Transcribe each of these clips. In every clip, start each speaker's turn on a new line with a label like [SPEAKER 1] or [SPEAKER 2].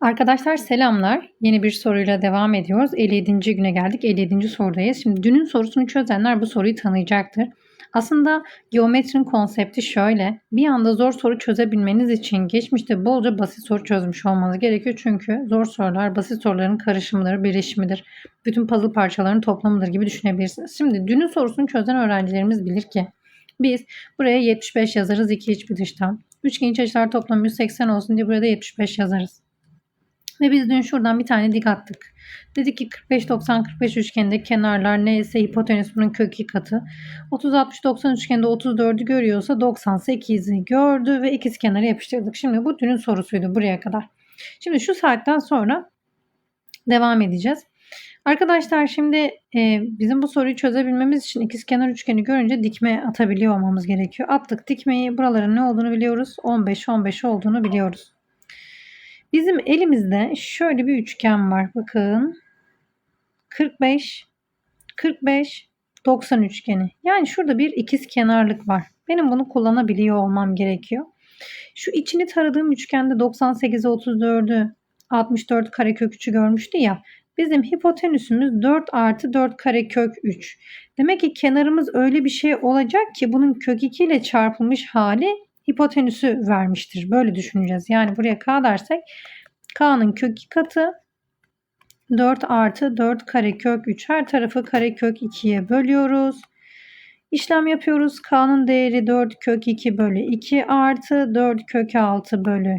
[SPEAKER 1] Arkadaşlar selamlar. Yeni bir soruyla devam ediyoruz. 57. güne geldik. 57. sorudayız. Şimdi dünün sorusunu çözenler bu soruyu tanıyacaktır. Aslında geometrinin konsepti şöyle. Bir anda zor soru çözebilmeniz için geçmişte bolca basit soru çözmüş olmanız gerekiyor. Çünkü zor sorular basit soruların karışımıdır, birleşimidir. Bütün puzzle parçalarının toplamıdır gibi düşünebilirsiniz. Şimdi dünün sorusunu çözen öğrencilerimiz bilir ki biz buraya 75 yazarız 2 iç bir dıştan. Üçgen iç açılar toplamı 180 olsun diye buraya da 75 yazarız. Ve biz dün şuradan bir tane dik attık. Dedik ki 45-90-45 üçgeninde kenarlar neyse hipotenüs bunun kök 2 katı. 30-60-90 üçgeninde 34'ü görüyorsa 98'i gördü ve ikiz kenara yapıştırdık. Şimdi bu dünün sorusuydu buraya kadar. Şimdi şu saatten sonra devam edeceğiz. Arkadaşlar şimdi e, bizim bu soruyu çözebilmemiz için ikizkenar üçgeni görünce dikme atabiliyor olmamız gerekiyor. Attık dikmeyi buraların ne olduğunu biliyoruz. 15-15 olduğunu biliyoruz. Bizim elimizde şöyle bir üçgen var. Bakın. 45, 45, 90 üçgeni. Yani şurada bir ikiz kenarlık var. Benim bunu kullanabiliyor olmam gerekiyor. Şu içini taradığım üçgende 98'e 34'ü 64 karekök 3'ü görmüştü ya. Bizim hipotenüsümüz 4 artı 4 karekök 3. Demek ki kenarımız öyle bir şey olacak ki bunun kök 2 ile çarpılmış hali hipotenüsü vermiştir. Böyle düşüneceğiz. Yani buraya k dersek k'nın kök 2 katı 4 artı 4 karekök 3. Her tarafı karekök 2'ye bölüyoruz. İşlem yapıyoruz. K'nın değeri 4 kök 2 bölü 2 artı 4 kök 6 bölü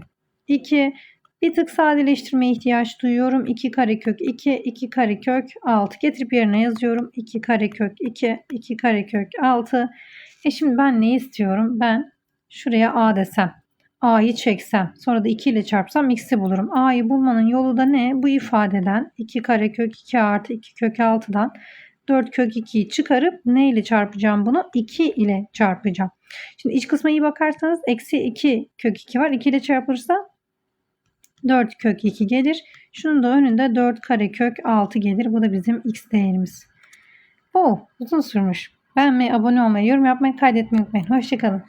[SPEAKER 1] 2. Bir tık sadeleştirme ihtiyaç duyuyorum. 2 karekök 2, 2 karekök 6. Getirip yerine yazıyorum. 2 karekök 2, 2 karekök 6. E şimdi ben ne istiyorum? Ben şuraya A desem. A'yı çeksem. Sonra da 2 ile çarpsam x'i bulurum. A'yı bulmanın yolu da ne? Bu ifadeden 2 karekök 2 artı 2 kök 6'dan 4 kök 2'yi çıkarıp ne ile çarpacağım bunu? 2 ile çarpacağım. Şimdi iç kısma iyi bakarsanız eksi 2 kök 2 var. 2 ile çarpılırsa 4 kök 2 gelir. Şunun da önünde 4 kare kök 6 gelir. Bu da bizim x değerimiz. Oh uzun sürmüş. Beğenmeyi, abone olmayı, yorum yapmayı, kaydetmeyi unutmayın. Hoşçakalın.